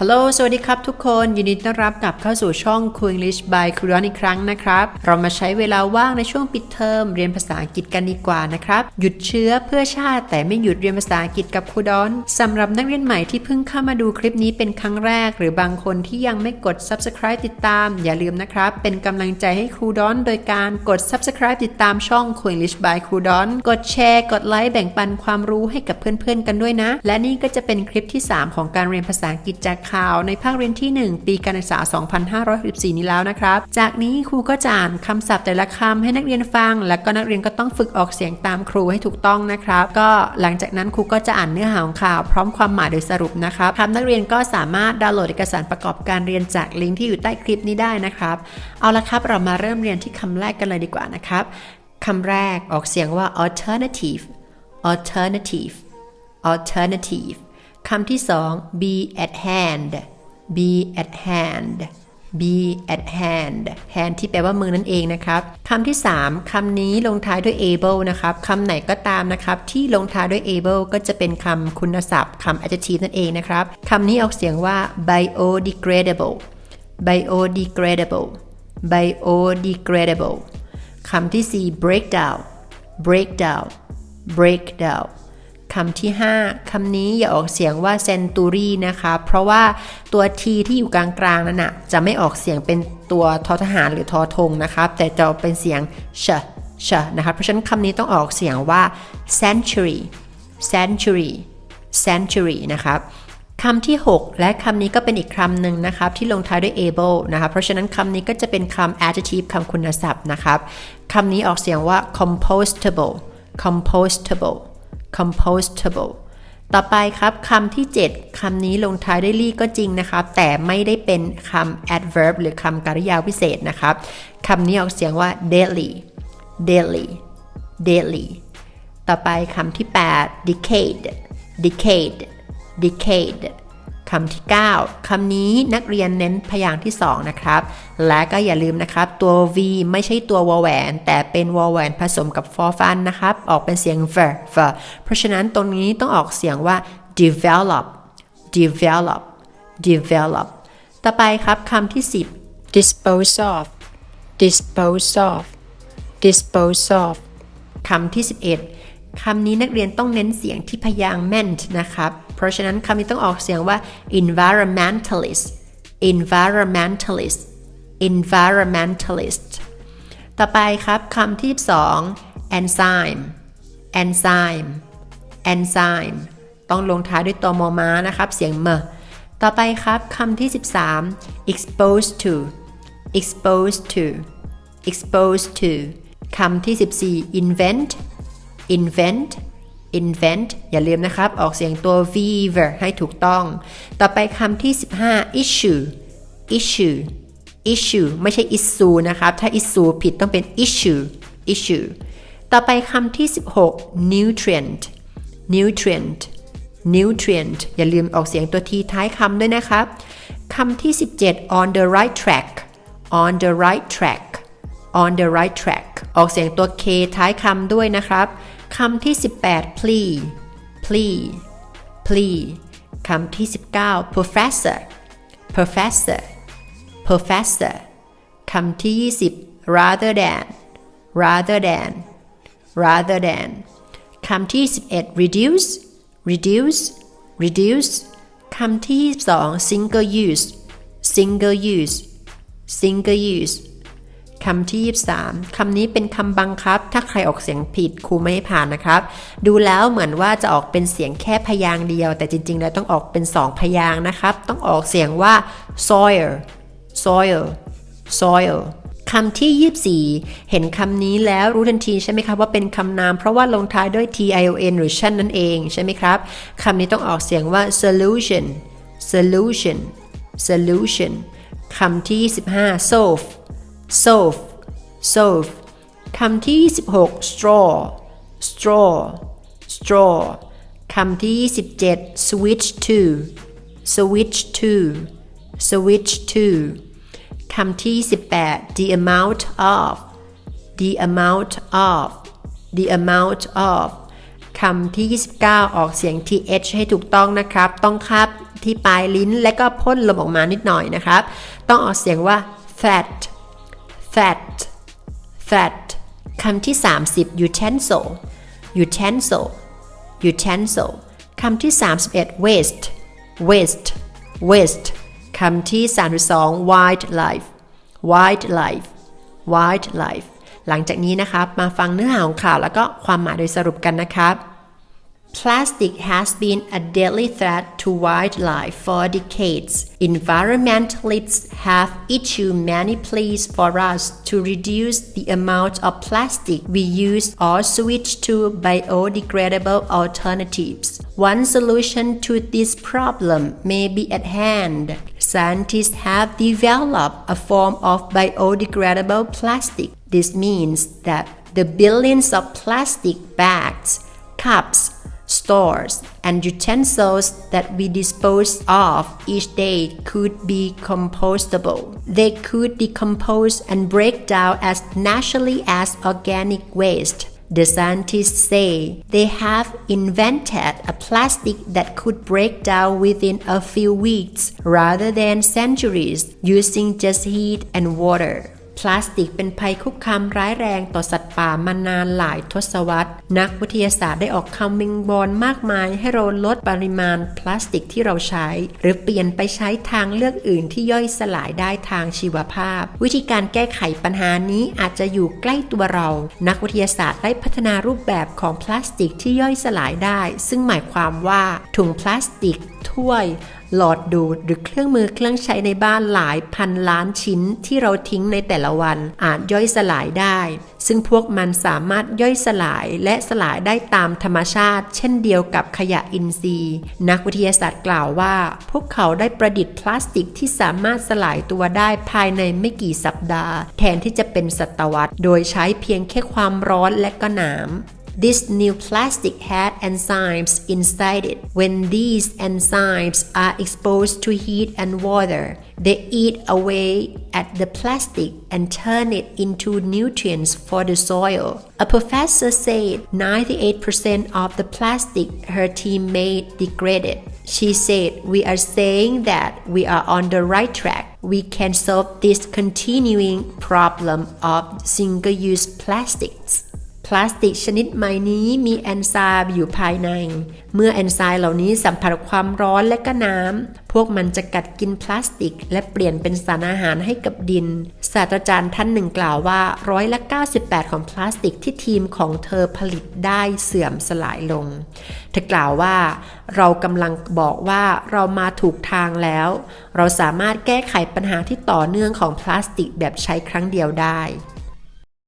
ฮัลโหล สวัสดีครับทุกคน ยินดีต้อนรับกลับเข้าสู่ช่อง c o o English by ครูดอนอีกครั้งนะครับ เรามาใช้เวลาว่างในช่วงปิดเทอมเรียนภาษาอังกฤษกันดีกว่านะครับ หยุดเชื้อเพื่อชาติ แต่ไม่หยุดเรียนภาษาอังกฤษกับครูดอนสำหรับนักเรียนใหม่ที่เพิ่งเข้ามาดูคลิปนี้เป็นครั้งแรก หรือบางคนที่ยังไม่กด subscribe ติดตาม อย่าลืมนะครับ เป็นกำลังใจให้ครูดอน โดยการกด subscribe ติดตามช่อง c o o English by ครูดอนกดแชร์ กดไลค์แบ่งปันความรู้ให้กับเพื่อนๆกันด้วยนะ และนี่ก็จะเป็นคลิปที่ 3 ของการเรียนภาษาอังกฤษจากข่าวในภาคเรียนที่ 1 ปีการศึกษา 2564 นี้แล้วนะครับ จากนี้ครูก็จะอ่านคำศัพท์แต่ละคำให้นักเรียนฟัง แล้วก็นักเรียนก็ต้องฝึกออกเสียงตามครูให้ถูกต้องนะครับ ก็หลังจากนั้นครูก็จะอ่านเนื้อหาของข่าวพร้อมความหมายโดยสรุปนะครับทำนักเรียนก็สามารถดาวน์โหลดเอกสารประกอบการเรียนจากลิงก์ที่อยู่ใต้คลิปนี้ได้นะครับ เอาละครับเรามาเริ่มเรียนที่คำแรกกันเลยดีกว่านะครับคำแรกออกเสียงว่า alternative alternative alternative คำที่สอง be at hand be at hand be at hand hand ที่แปลว่ามือนั่นเองนะครับคำที่ 3คำนี้ลงท้ายด้วย able นะครับคำไหนก็ตามนะครับ ที่ลงท้ายด้วย able ก็จะเป็นคำคุณศัพท์คำ adjective นั่นเองนะครับคำนี้ออกเสียงว่า biodegradable biodegradable biodegradable คำที่ 4 breakdown breakdown breakdown ำที่ 5คำนี้อย่าออกเสียงว่า century นะคะ เพราะว่าตัว t ที่อยู่กลางๆนั้นนะจะไม่ออกเสียงเป็นตัวทอทหารหรือทอทงนะครับแต่จะเป็นเสียง sh sh นะครับเพราะฉะนั้นคำนี้ต้องออกเสียงว่า century century century นะครับคำที่ 6 และคำนี้ก็เป็นอีกคำหนึ่งนะครับที่ลงท้ายด้วย able นะครับเพราะฉะนั้นคำนี้ก็จะเป็นคำ adjective คำคุณศัพท์นะครับคำนี้ออกเสียงว่า compostable compostable compostable ต่อไปครับคำที่ 7 คำนี้ลงท้ายด้วย ly ก็จริงนะครับ แต่ไม่ได้เป็นคำ adverb หรือคำกริยาวิเศษนะครับคำนี้ออกเสียงว่า daily daily daily ต่อไปคำที่ 8 decade decade decade คำที่ 9คำนี้นักเรียนเน้นพยางค์ที่ 2 นะครับ และก็อย่าลืมนะครับ ตัว v ไม่ใช่ตัววอแหวน แต่เป็นวอแหวนผสมกับฟอฟันนะครับ ออกเป็นเสียง ver ver เพราะฉะนั้นตรงนี้ต้องออกเสียงว่า develop develop develop ต่อไปครับคำที่ 10 dispose of dispose of dispose of คำที่ 11 คำนี้นักเรียนต้องเน้นเสียงที่พยางค์ ment นะครับ เพราะฉะนั้นคำนี้ต้องออกเสียงว่า environmentalist environmentalist environmentalist ต่อไปครับคำที่2 enzyme enzyme enzyme ต้องลงท้ายด้วยตัวมอม้านะครับ เสียงเมต่อไปครับคำที่ 13 exposed to exposed to exposed to คำที่ 14 invent invent invent อย่าลืมนะครับ ออกเสียงตัว v ver ให้ถูกต้อง ต่อไปคำที่ 15 issue issue issue ไม่ใช่ issue นะครับ ถ้า issue ผิดต้องเป็น issue issue ต่อไปคำที่ 16 nutrient nutrient nutrient อย่าลืมออกเสียงตัว t ท้ายคำด้วยนะครับ คำที่ 17 on the right track on the right track on the right track ออกเสียงตัว k ท้ายคำด้วยนะครับ คำที่ 18 plea plea plea คำที่ 19 professor professor professor คำที่ 20 rather than rather than rather than คำที่ 21 reduce reduce reduce คำที่ 22 single use single use single use คำที่ 23 คำนี้เป็นคำบังคับ ถ้าใครออกเสียงผิดครูไม่ให้ผ่านนะครับ ดูแล้วเหมือนว่าจะออกเป็นเสียงแค่พยางเดียว แต่จริงๆ แล้วต้องออกเป็น 2 พยางนะครับ ต้องออกเสียงว่า soil soil soil คำที่ 24 เห็นคำนี้แล้วรู้ทันทีใช่ไหมครับว่าเป็นคำนาม เพราะว่าลงท้ายด้วย tion หรือ tion นั่นเองใช่ไหมครับคำนี้ต้องออกเสียงว่า solution solution solution คำที่ 25 solve solve solve คำที่ 26 straw straw straw คำที่ 27 switch to switch to switch to คำที่ 18 the amount of the amount of the amount of คำที่ 29 ออกเสียง th ให้ถูกต้องนะครับ ต้องคาบที่ปลายลิ้นและก็พ่นลมออกมานิดหน่อยนะครับ ต้องออกเสียงว่า fat fat fat คำที่ 30 utensil utensil utensil คำที่ 31 waste waste waste คำที่ 32 wildlife wildlife wildlife หลังจากนี้นะครับ มาฟังเนื้อหาของข่าวแล้วก็ความหมายโดยสรุปกันนะครับ Plastic has been a deadly threat to wildlife for decades. Environmentalists have issued many pleas for us to reduce the amount of plastic we use or switch to biodegradable alternatives. One solution to this problem may be at hand. Scientists have developed a form of biodegradable plastic. This means that the billions of plastic bags, cups, stores, and utensils that we dispose of each day could be compostable. They could decompose and break down as naturally as organic waste. The scientists say they have invented a plastic that could break down within a few weeks rather than centuries using just heat and water. พลาสติกเป็นภัยคุกคามร้ายแรงต่อสัตว์ป่ามานานหลายทศวรรษ นักวิทยาศาสตร์ได้ออกคำวิงบอลมากมายให้เราลดปริมาณพลาสติกที่เราใช้ หรือเปลี่ยนไปใช้ทางเลือกอื่นที่ย่อยสลายได้ทางชีวภาพ วิธีการแก้ไขปัญหานี้อาจจะอยู่ใกล้ตัวเรา นักวิทยาศาสตร์ได้พัฒนารูปแบบของพลาสติกที่ย่อยสลายได้ ซึ่งหมายความว่าถุงพลาสติกถ้วย หลอดดูดหรือเครื่องมือเครื่องใช้ในบ้านหลายพันล้านชิ้นที่เราทิ้งในแต่ละวันอาจย่อยสลายได้ ซึ่งพวกมันสามารถย่อยสลายและสลายได้ตามธรรมชาติ เช่นเดียวกับขยะอินทรีย์ นักวิทยาศาสตร์กล่าวว่า พวกเขาได้ประดิษฐ์พลาสติกที่สามารถสลายตัวได้ภายในไม่กี่สัปดาห์ แทนที่จะเป็นศตวรรษ โดยใช้เพียงแค่ความร้อนและก็น้ำ This new plastic had enzymes inside it. When these enzymes are exposed to heat and water, they eat away at the plastic and turn it into nutrients for the soil. A professor said 98% of the plastic her team made degraded. She said, We are saying that we are on the right track. We can solve this continuing problem of single use plastics. พลาสติกชนิดใหม่นี้มีแอนไซม์อยู่ภายใน เมื่อแอนไซม์เหล่านี้สัมผัสความร้อนและก็น้ำ พวกมันจะกัดกินพลาสติก และเปลี่ยนเป็นสารอาหารให้กับดิน ศาสตราจารย์ท่านหนึ่งกล่าวว่าร้อยละ98 ของพลาสติกที่ทีมของเธอผลิตได้เสื่อมสลายลง เธอกล่าวว่า เรากำลังบอกว่าเรามาถูกทางแล้ว เราสามารถแก้ไขปัญหาที่ต่อเนื่องของพลาสติกแบบใช้ครั้งเดียวได้